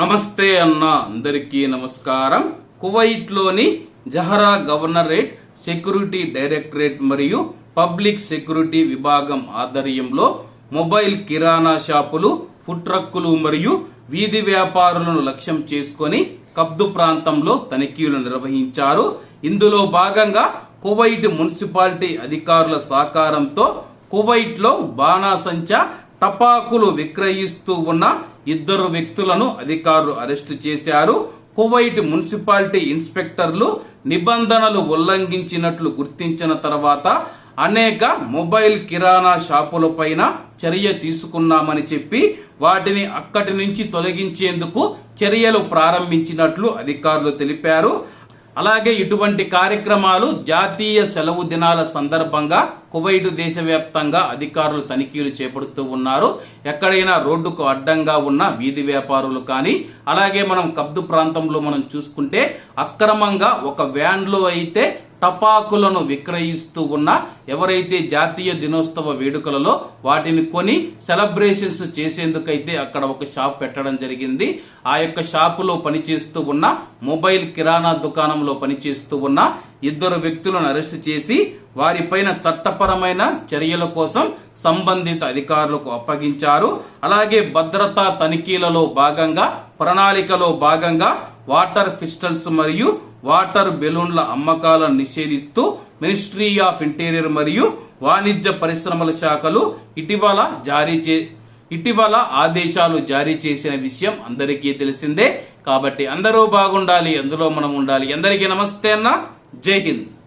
నమస్తే అన్న అందరికీ నమస్కారం. కువైట్లోని జహరా గవర్నరేట్ సెక్యూరిటీ డైరెక్టరేట్ మరియు పబ్లిక్ సెక్యూరిటీ విభాగం ఆధ్వర్యంలో మొబైల్ కిరాణా షాపులు ఫుడ్ ట్రక్కులు మరియు వీధి వ్యాపారులను లక్ష్యం చేసుకొని కబ్దు ప్రాంతంలో తనిఖీలు నిర్వహించారు. ఇందులో భాగంగా కువైట్ మున్సిపాలిటీ అధికారుల సహకారంతో కువైట్లో బాణాసంచా టపాకులు విక్రయిస్తూ ఉన్న ఇద్దరు వ్యక్తులను అధికారులు అరెస్టు చేశారు. కువైట్ మున్సిపాలిటీ ఇన్స్పెక్టర్లు నిబంధనలు ఉల్లంఘించినట్లు గుర్తించిన తర్వాత అనేక మొబైల్ కిరాణా షాపుల పైన చర్య తీసుకున్నామని చెప్పి వాటిని అక్కడి నుంచి తొలగించేందుకు చర్యలు ప్రారంభించినట్లు అధికారులు తెలిపారు. అలాగే ఇటువంటి కార్యక్రమాలు జాతీయ సెలవు దినాల సందర్భంగా కువైట్ దేశవ్యాప్తంగా అధికారులు తనిఖీలు చేపడుతూ ఉన్నారు. ఎక్కడైనా రోడ్డుకు అడ్డంగా ఉన్న వీధి వ్యాపారులు కానీ అలాగే మనం కబ్దు ప్రాంతంలో మనం చూసుకుంటే అక్రమంగా ఒక వ్యాన్లో అయితే టపాకులను విక్రయిస్తూ ఉన్న ఎవరైతే జాతీయ దినోత్సవ వేడుకలలో వాటిని కొని సెలబ్రేషన్స్ చేసేందుకైతే అక్కడ ఒక షాప్ పెట్టడం జరిగింది. ఆ యొక్క షాపులో పనిచేస్తూ ఉన్న మొబైల్ కిరాణా దుకాణంలో పనిచేస్తూ ఉన్న ఇద్దరు వ్యక్తులను అరెస్ట్ చేసి వారిపైన చట్టపరమైన చర్యల కోసం సంబంధిత అధికారులకు అప్పగించారు. అలాగే భద్రతా తనిఖీలలో భాగంగా ప్రణాళికలో భాగంగా వాటర్ పిస్టల్స్ మరియు వాటర్ బెలూన్ల అమ్మకాలను నిషేధిస్తూ మినిస్ట్రీ ఆఫ్ ఇంటీరియర్ మరియు వాణిజ్య పరిశ్రమల శాఖలు ఇటీవల జారీ చే ఇటీవల ఆదేశాలు జారీ చేసిన విషయం అందరికీ తెలిసిందే. కాబట్టి అందరూ బాగుండాలి అందులో మనం ఉండాలి. అందరికీ నమస్తే అన్న. జై హింద్.